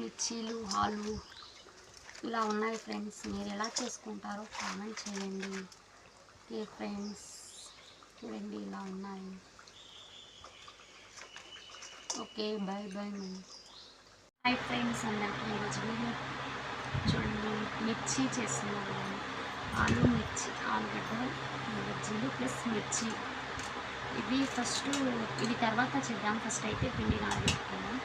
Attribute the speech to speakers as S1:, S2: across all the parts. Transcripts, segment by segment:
S1: మిర్చీలు ఆలు ఇలా ఉన్నాయి ఫ్రెండ్స్. మీరు ఎలా చేసుకుంటారో కామెంట్ చేయండి. Okay friends. చూడండి ఇలా ఉన్నాయి. Okay bye bye hi friends అందరికీ ఈరోజు వీడియో చూడండి మిర్చి చేస్తున్నాను. ఆలు మిర్చి ఆలుగడ్డ బజ్జీలు ప్లస్ మిర్చి. ఇవి ఫస్ట్ ఇవి తర్వాత చేద్దాం. ఫస్ట్ అయితే పిండి నానబెట్టుకుందాం.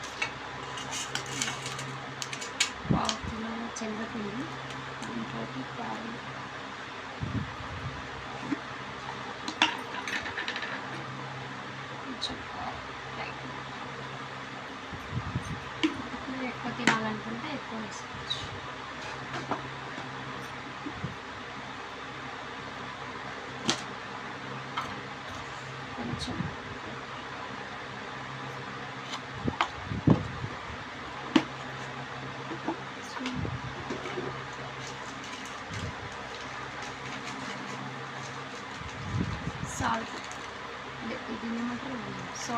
S1: పావు కిలో శనగపిండి దాంట్లోకి పాలు కొంచెం పాలు మీరు ఎక్కువ తినాలనుకుంటే ఎక్కువ వేసుకోవచ్చు కొంచెం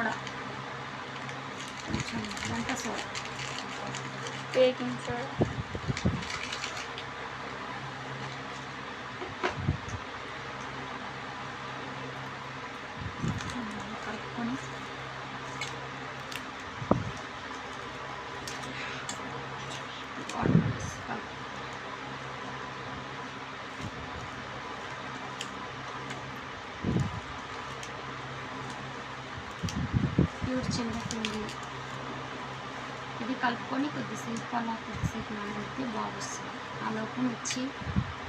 S1: సోడా కొంచెం వంట సోడా
S2: బేకింగ్ సోడా
S1: ప్యూర్ శనగపిండి ఇది కలుపుకొని కొద్దిసేపు అలా కొద్దిసేపు నానబెడితే బాగొస్తుంది. ఆ లోపు మిర్చి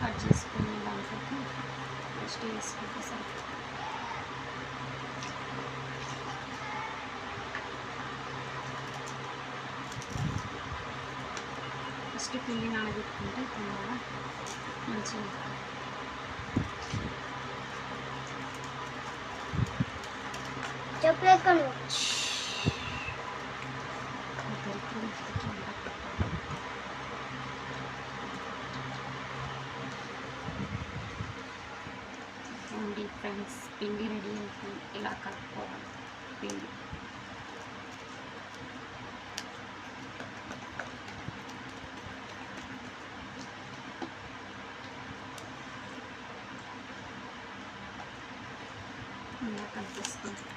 S1: కట్ చేసుకుని దాంట్లోకి ఫస్ట్ వేసుకుంటే సరిపోతుంది. ఫస్ట్ పిండి నానబెట్టుకుంటే తొందరగా మంచిగా చెప్పేసుకోండి ఫ్రెండ్స్ పిండి రెడీ అవుతుంది ఇలా కలుపుకోవాలి పిండి ఇలా కలిపేసుకుంటాం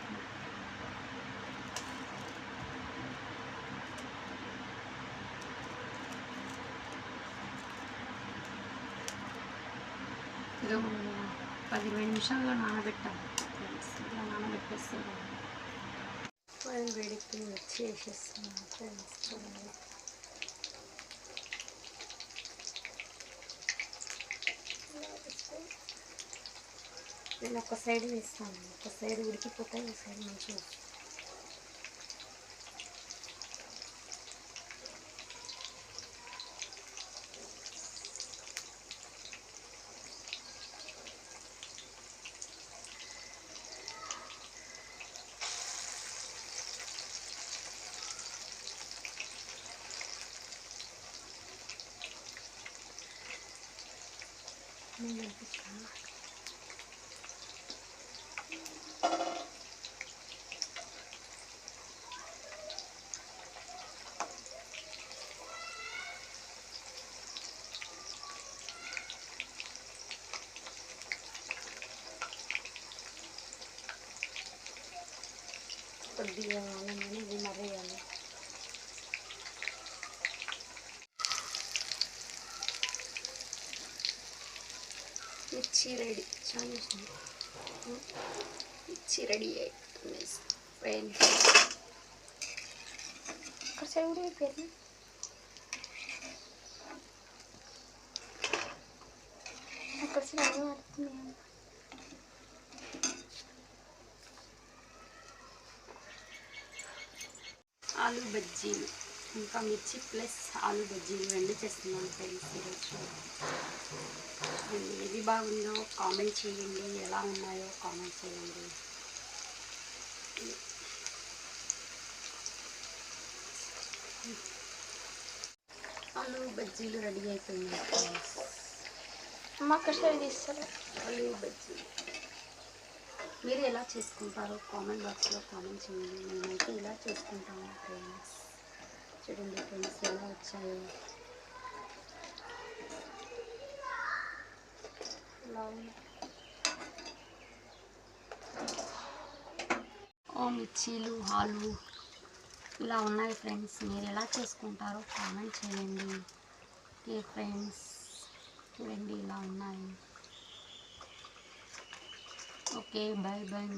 S1: ఇక పది ఇరవై నిమిషాల్లో నానబెట్టాలి ఫ్రెండ్స్ ఇలా వేడికి వచ్చి వేసేస్తున్నాను ఫ్రెండ్స్ చూడండి. నేను ఒక సైడ్ వేస్తాను ఒక సైడ్ ఉడికిపోతే ఒక సైడ్ మంచిగా Pagdiyan ini yun, mana na rin. మిర్చి రెడీ చాలా ఇష్టం. మిర్చి రెడీ అయిపోతుంది ఫ్రెండ్స్
S2: అక్కడ సైడ్ కూడా అయిపోయింది అక్కడ సైడ్ అన్నీ పడుతున్నాయి
S1: ఆలు బజ్జీలు ఇంకా మిర్చి ప్లస్ ఆలు బజ్జీలు రెండు చేస్తున్నాను ఫ్రెండ్స్ ఈరోజు. ఏది బాగుందో కామెంట్ చేయండి ఎలా ఉన్నాయో కామెంట్ చేయండి. ఆలు బజ్జీలు రెడీ అయిపోయినాయి ఫ్రెండ్స్. ఆలు బజ్జీలు మీరు ఎలా చేసుకుంటారో కామెంట్ బాక్స్లో కామెంట్ చేయండి. మేమైతే ఇలా చేసుకుంటాము ఫ్రెండ్స్. చూడండి ఫ్రెండ్స్ ఎలా వచ్చాయో ఇలా ఉంది ఓ మిర్చీలు ఆలు ఇలా ఉన్నాయి ఫ్రెండ్స్ మీరు ఎలా చేసుకుంటారో కామెంట్ చేయండి ఓకే ఫ్రెండ్స్ చూడండి ఇలా ఉన్నాయి ఓకే బాయ్ బాయ్